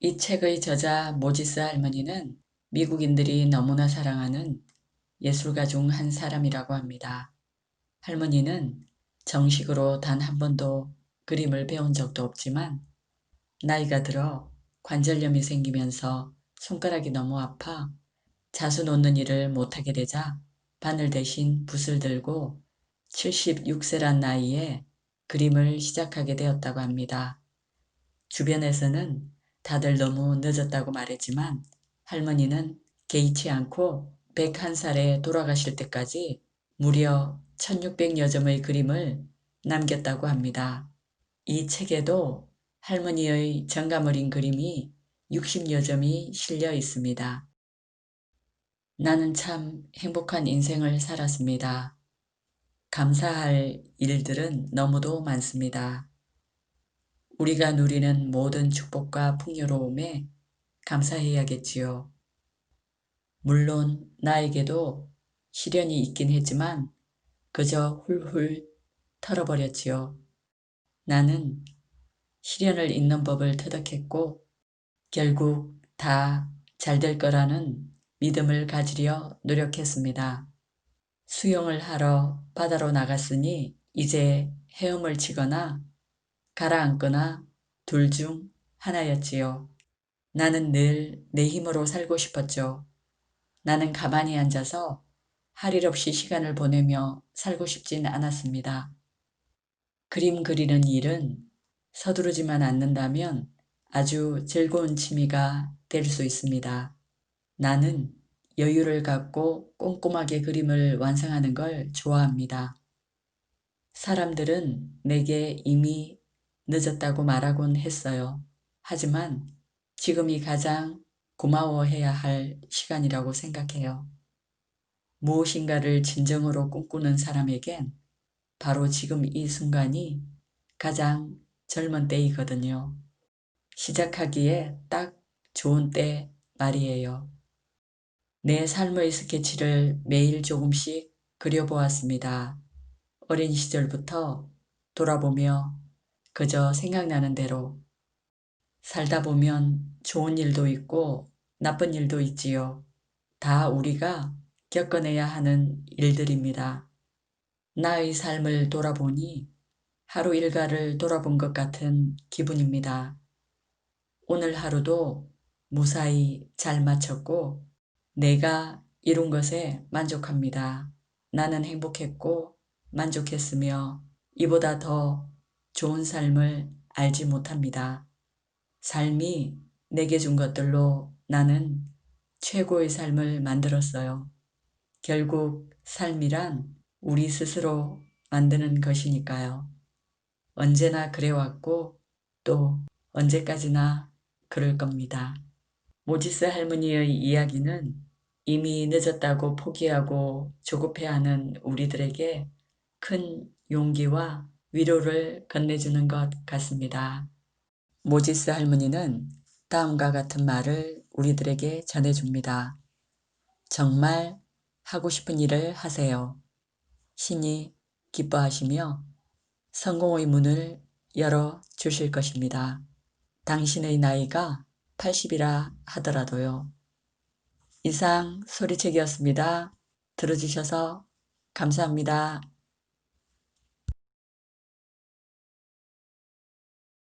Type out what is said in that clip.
이 책의 저자 모지스 할머니는 미국인들이 너무나 사랑하는 예술가 중 한 사람이라고 합니다. 할머니는 정식으로 단 한 번도 그림을 배운 적도 없지만 나이가 들어 관절염이 생기면서 손가락이 너무 아파 자수 놓는 일을 못하게 되자 바늘 대신 붓을 들고 76세란 나이에 그림을 시작하게 되었다고 합니다. 주변에서는 다들 너무 늦었다고 말했지만 할머니는 개의치 않고 101살에 돌아가실 때까지 무려 1600여 점의 그림을 남겼다고 합니다. 이 책에도 할머니의 정감 어린 그림이 60여 점이 실려 있습니다. 나는 참 행복한 인생을 살았습니다. 감사할 일들은 너무도 많습니다. 우리가 누리는 모든 축복과 풍요로움에 감사해야겠지요. 물론 나에게도 시련이 있긴 했지만 그저 훌훌 털어버렸지요. 나는 시련을 잊는 법을 터득했고 결국 다 잘 될 거라는 믿음을 가지려 노력했습니다. 수영을 하러 바다로 나갔으니 이제 헤엄을 치거나 가라앉거나 둘 중 하나였지요. 나는 늘 내 힘으로 살고 싶었죠. 나는 가만히 앉아서 할 일 없이 시간을 보내며 살고 싶진 않았습니다. 그림 그리는 일은 서두르지만 않는다면 아주 즐거운 취미가 될 수 있습니다. 나는 여유를 갖고 꼼꼼하게 그림을 완성하는 걸 좋아합니다. 사람들은 내게 이미 늦었다고 말하곤 했어요. 하지만 지금이 가장 고마워해야 할 시간이라고 생각해요. 무엇인가를 진정으로 꿈꾸는 사람에겐 바로 지금 이 순간이 가장 젊은 때이거든요. 시작하기에 딱 좋은 때 말이에요. 내 삶의 스케치를 매일 조금씩 그려보았습니다. 어린 시절부터 돌아보며 그저 생각나는 대로 살다 보면 좋은 일도 있고 나쁜 일도 있지요. 다 우리가 겪어내야 하는 일들입니다. 나의 삶을 돌아보니 하루 일과를 돌아본 것 같은 기분입니다. 오늘 하루도 무사히 잘 마쳤고 내가 이룬 것에 만족합니다. 나는 행복했고 만족했으며 이보다 더 좋은 삶을 알지 못합니다. 삶이 내게 준 것들로 나는 최고의 삶을 만들었어요. 결국 삶이란 우리 스스로 만드는 것이니까요. 언제나 그래왔고 또 언제까지나 그럴 겁니다. 모지스 할머니의 이야기는 이미 늦었다고 포기하고 조급해하는 우리들에게 큰 용기와 위로를 건네주는 것 같습니다. 모지스 할머니는 다음과 같은 말을 우리들에게 전해줍니다. 정말 하고 싶은 일을 하세요. 신이 기뻐하시며 성공의 문을 열어 주실 것입니다. 당신의 나이가 80이라 하더라도요. 이상 소리책이었습니다. 들어주셔서 감사합니다.